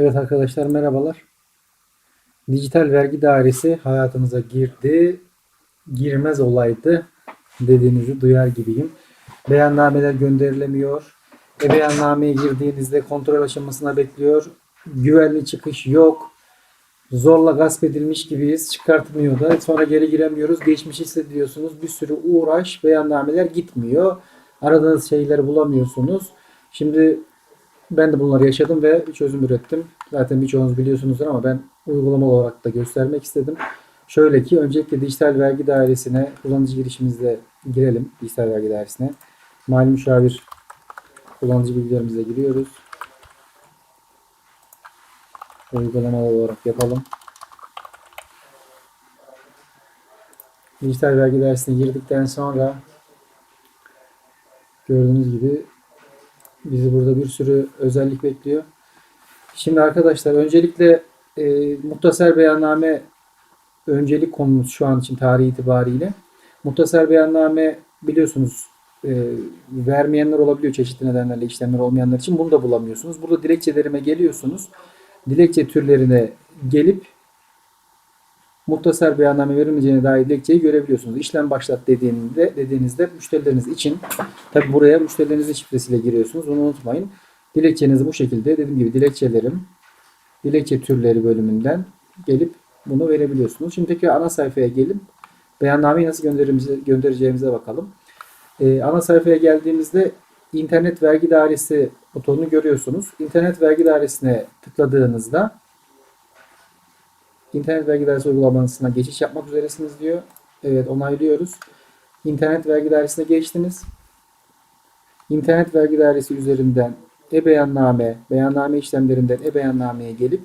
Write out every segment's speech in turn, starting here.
Evet arkadaşlar merhabalar. Dijital vergi dairesi hayatımıza girdi. Girmez olaydı dediğinizi duyar gibiyim. Beyannameler gönderilemiyor. E beyannameye girdiğinizde kontrol aşamasına bekliyor. Güvenli çıkış yok. Zorla gasp edilmiş gibiyiz. Çıkartmıyor da. Sonra geri giremiyoruz. Geçmiş hissediyorsunuz. Bir sürü uğraş. Beyannameler gitmiyor. Aradığınız şeyleri bulamıyorsunuz. Şimdi ben de bunları yaşadım ve bir çözüm ürettim. Zaten birçoğunuz biliyorsunuzdur ama ben uygulama olarak da göstermek istedim. Şöyle ki öncelikle dijital vergi dairesine kullanıcı girişimizde girelim. Dijital vergi dairesine. Mali müşavir kullanıcı bilgilerimize giriyoruz. Uygulama olarak yapalım. Dijital vergi dairesine girdikten sonra gördüğünüz gibi Bizi burada bir sürü özellik bekliyor. Şimdi arkadaşlar öncelikle e, muhtasar beyanname öncelik konumuz şu an için tarih itibariyle. Muhtasar beyanname biliyorsunuz e, vermeyenler olabiliyor çeşitli nedenlerle işlemler olmayanlar için bunu da bulamıyorsunuz. Burada dilekçelerime geliyorsunuz. Dilekçe türlerine gelip muhtasar beyanname verilmeyeceğine dair dilekçeyi görebiliyorsunuz. İşlem başlat dediğinde dediğinizde müşterileriniz için tabi buraya müşterilerinizin şifresiyle giriyorsunuz. Bunu unutmayın. Dilekçenizi bu şekilde dediğim gibi dilekçelerim dilekçe türleri bölümünden gelip bunu verebiliyorsunuz. Şimdi tekrar ana sayfaya gelip beyannameyi nasıl göndereceğimize bakalım. Ee, ana sayfaya geldiğimizde internet vergi dairesi butonunu görüyorsunuz. İnternet vergi dairesine tıkladığınızda İnternet vergi dairesi uygulamasına geçiş yapmak üzeresiniz diyor. Evet onaylıyoruz. İnternet vergi dairesine geçtiniz. İnternet vergi dairesi üzerinden e-beyanname, beyanname işlemlerinden e-beyannameye gelip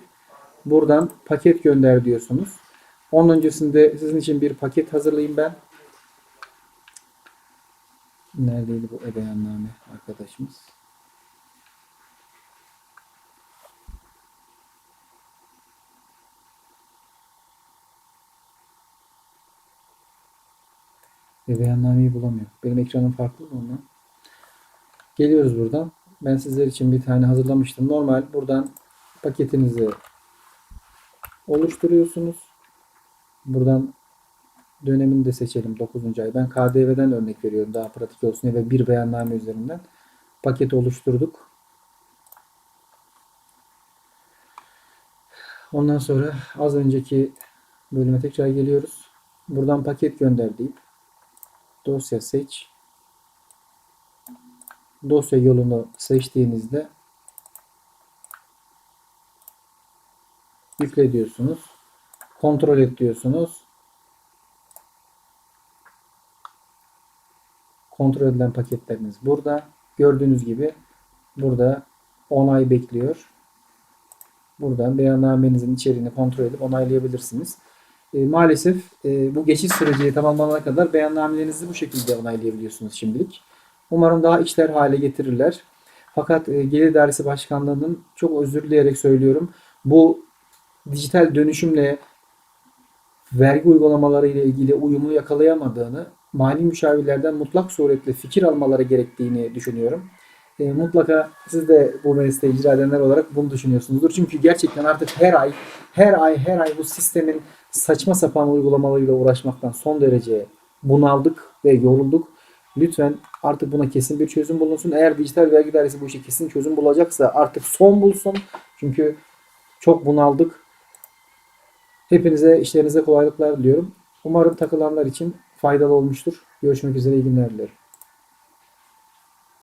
buradan paket gönder diyorsunuz. Onun öncesinde sizin için bir paket hazırlayayım ben. Neredeydi bu e-beyanname arkadaşımız? Ve beyannameyi bulamıyor. Benim ekranım farklı mı ondan? Geliyoruz buradan. Ben sizler için bir tane hazırlamıştım. Normal buradan paketinizi oluşturuyorsunuz. Buradan dönemini de seçelim 9. ay. Ben KDV'den örnek veriyorum daha pratik olsun ve bir beyanname üzerinden paket oluşturduk. Ondan sonra az önceki bölüme tekrar geliyoruz. Buradan paket gönder deyip dosya seç. Dosya yolunu seçtiğinizde yükle diyorsunuz. Kontrol et diyorsunuz. Kontrol edilen paketleriniz burada. Gördüğünüz gibi burada onay bekliyor. Buradan beyannamenizin içeriğini kontrol edip onaylayabilirsiniz. E, maalesef e, bu geçiş süreci tamamlanana kadar beyannamelerinizi bu şekilde onaylayabiliyorsunuz şimdilik. Umarım daha işler hale getirirler. Fakat e, Gelir Dairesi Başkanlığı'nın çok özür dileyerek söylüyorum. Bu dijital dönüşümle vergi uygulamaları ile ilgili uyumu yakalayamadığını, mali müşavirlerden mutlak suretle fikir almaları gerektiğini düşünüyorum. E, mutlaka siz de bu mesleği icra edenler olarak bunu düşünüyorsunuzdur. Çünkü gerçekten artık her ay, her ay, her ay bu sistemin saçma sapan uygulamalarıyla uğraşmaktan son derece bunaldık ve yorulduk. Lütfen artık buna kesin bir çözüm bulunsun. Eğer dijital vergi dairesi bu işe kesin çözüm bulacaksa artık son bulsun. Çünkü çok bunaldık. Hepinize işlerinize kolaylıklar diliyorum. Umarım takılanlar için faydalı olmuştur. Görüşmek üzere iyi günler dilerim.